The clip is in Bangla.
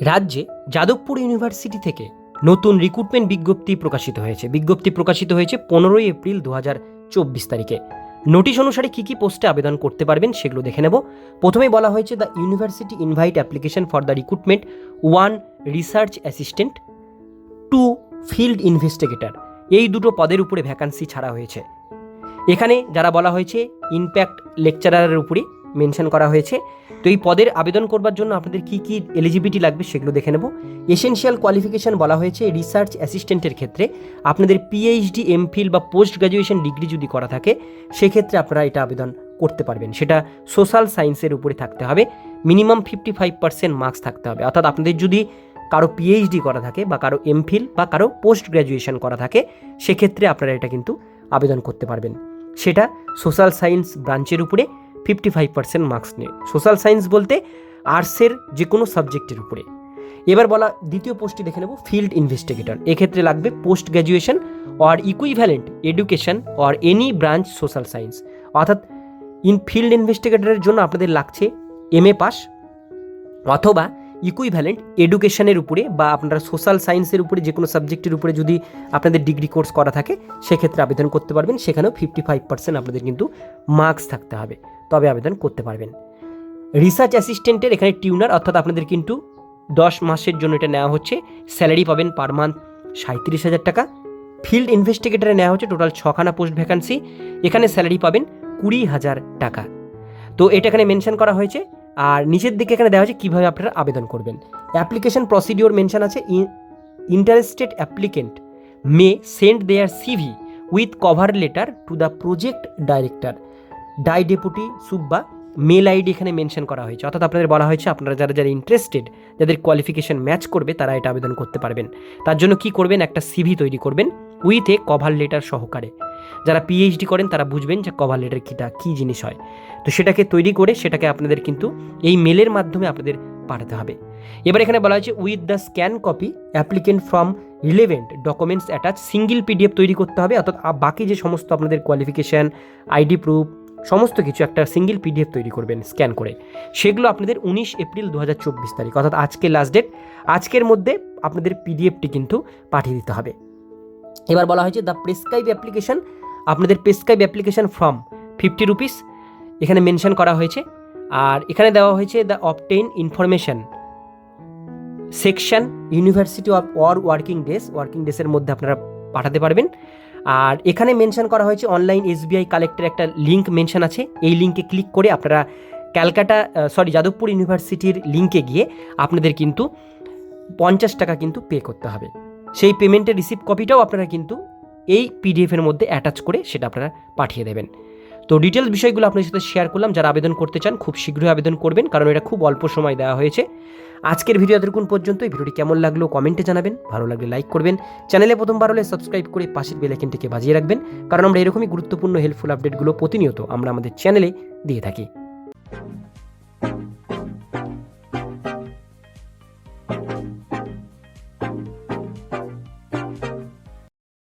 রাজ্যে যাদবপুর ইউনিভার্সিটি থেকে নতুন রিক্রুটমেন্ট বিজ্ঞপ্তি প্রকাশিত হয়েছে। বিজ্ঞপ্তি প্রকাশিত হয়েছে পনেরোই এপ্রিল দু চব্বিশ তারিখে। নোটিশ অনুসারে কী কী পোস্টে আবেদন করতে পারবেন সেগুলো দেখে নেব। প্রথমেই বলা হয়েছে, the university invite application for the recruitment one research assistant two field investigator এই দুটো পদের উপরে ভ্যাকান্সি ছাড়া হয়েছে। এখানে যারা বলা হয়েছে ইনপ্যাক্ট লেকচারারের উপরে মেনশন করা হয়েছে। তো এই পদের আবেদন করবার জন্য আপনাদের কী কী এলিজিবিলিটি লাগবে সেগুলো দেখে নেব। এসেনশিয়াল কোয়ালিফিকেশন বলা হয়েছে রিসার্চ অ্যাসিস্ট্যান্টের ক্ষেত্রে। আপনাদের পিএইচডি এমফিল বা পোস্ট গ্র্যাজুয়েশন ডিগ্রি যদি করা থাকে, সেক্ষেত্রে আপনারা এটা আবেদন করতে পারবেন। সেটা সোশ্যাল সায়েন্সের উপরে থাকতে হবে। Minimum fifty five percent marks থাকতে হবে। অর্থাৎ আপনাদের যদি কারও পিএইচডি করা থাকে বা কারও এমফিল বা কারও পোস্ট গ্র্যাজুয়েশন করা থাকে, সেক্ষেত্রে আপনারা এটা কিন্তু আবেদন করতে পারবেন। সেটা সোশ্যাল সায়েন্স ব্রাঞ্চের উপরে। ফিফটি ফাইভ পার্সেন্ট মার্কস নিয়ে। সোশ্যাল সায়েন্স বলতে আর্টসের যে কোনো সাবজেক্টের উপরে। এবার বলা দ্বিতীয় পোস্টটি দেখে নেব, ফিল্ড ইনভেস্টিগেটর। এক্ষেত্রে লাগবে post graduation or equivalent education or any branch social science. অর্থাৎ ইন ফিল্ড ইনভেস্টিগেটরের জন্য আপনাদের লাগছে এম এ পাস অথবা ইকুইভ্যালেন্ট এডুকেশনের উপরে বা আপনারা সোশ্যাল সায়েন্সের উপরে যে কোনো সাবজেক্টের উপরে যদি আপনাদের ডিগ্রি কোর্স করা থাকে, সেক্ষেত্রে আবেদন করতে পারবেন। সেখানেও ফিফটি ফাইভ পার্সেন্ট আপনাদের কিন্তু মার্কস থাকতে হবে। তবে আবেদন করতে পারবেন। রিসার্চ অ্যাসিস্ট্যান্টের এখানে টিউনার অর্থাৎ আপনাদের কিন্তু দশ মাসের জন্য এটা নেওয়া হচ্ছে। স্যালারি পাবেন পার মান্থ সাঁত্রিশ হাজার টাকা। ফিল্ড ইনভেস্টিগেটরে নেওয়া হচ্ছে টোটাল ছখানা পোস্ট ভ্যাকান্সি এখানে স্যালারি পাবেন কুড়ি হাজার টাকা। তো এটা এখানে মেনশন করা হয়েছে। আর নিচের দিকে এখানে দেওয়া হয়েছে কীভাবে আপনারা আবেদন করবেন। অ্যাপ্লিকেশন প্রসিডিওর মেনশন আছে। Interested applicant may send their CV with cover letter to the project director die deputy Subba mail ID এখানে মেনশন করা হয়েছে। অর্থাৎ আপনাদের বলা হয়েছে, আপনারা যারা যারা ইন্টারেস্টেড যাদের কোয়ালিফিকেশন ম্যাচ করবে, তারা এটা আবেদন করতে পারবেন। তার জন্য কি করবেন? একটা সিভি তৈরি করবেন উইথ এ কভার লেটার সহকারে। যারা পিএইচডি করেন, তারা বুঝবেন যে কভার লেটার কীটা, কী জিনিস হয়। তো সেটাকে তৈরি করে, সেটাকে আপনাদের কিন্তু এই মেলের মাধ্যমে আপনাদের পাঠাতে হবে। এবার এখানে বলা হয়েছে with the scan copy applicant from relevant documents attach single PDF তৈরি করতে হবে। অর্থাৎ বাকি যে সমস্ত আপনাদের কোয়ালিফিকেশান আইডি প্রুফ সমস্ত কিছু একটা সিঙ্গেল পিডিএফ তৈরি করবেন স্ক্যান করে। সেগুলো আপনাদের উনিশ এপ্রিল দু হাজার চব্বিশ তারিখ, অর্থাৎ আজকে লাস্ট ডেট আজকের মধ্যে আপনাদের পিডিএফটি কিন্তু পাঠিয়ে দিতে হবে। এবার বলা হয়েছে দ্য প্রেসক্রাইব অ্যাপ্লিকেশন আপনাদের prescribe application form fifty rupees এখানে মেনশন করা হয়েছে। আর এখানে দেওয়া হয়েছে the obtain information section university of or working days working ডেসের মধ্যে আপনারা পাঠাতে পারবেন। আর এখানে মেনশন করা হয়েছে অনলাইন এসবিআই কালেক্টের একটা লিঙ্ক মেনশন আছে। এই লিঙ্কে ক্লিক করে আপনারা ক্যালকাটা সরি যাদবপুর ইউনিভার্সিটির লিঙ্কে গিয়ে আপনাদের কিন্তু পঞ্চাশ টাকা কিন্তু পে করতে হবে। সেই পেমেন্টের রিসিপ্ট কপিটাও আপনারা কিন্তু এই পিডিএফের মধ্যে অ্যাটাচ করে সেটা আপনারা পাঠিয়ে দেবেন। তো ডিটেলস বিষয়গুলো আপনার সাথে শেয়ার করলাম। যারা আবেদন করতে চান, খুব শীঘ্রই আবেদন করবেন, কারণ এটা খুব অল্প সময় দেওয়া হয়েছে। আজকের ভিডিও এতটুকুন পর্যন্ত এই ভিডিওটি কেমন লাগল কমেন্টে জানাবেন। ভালো লাগলে লাইক করবেন। চ্যানেলে প্রথমবার হলে সাবস্ক্রাইব করে পাশের বেলাইকেনটিকে বাজিয়ে রাখবেন। কারণ আমরা এরকমই গুরুত্বপূর্ণ হেল্পফুল আপডেটগুলো প্রতিনিয়ত আমরা আমাদের চ্যানেলে দিয়ে থাকি।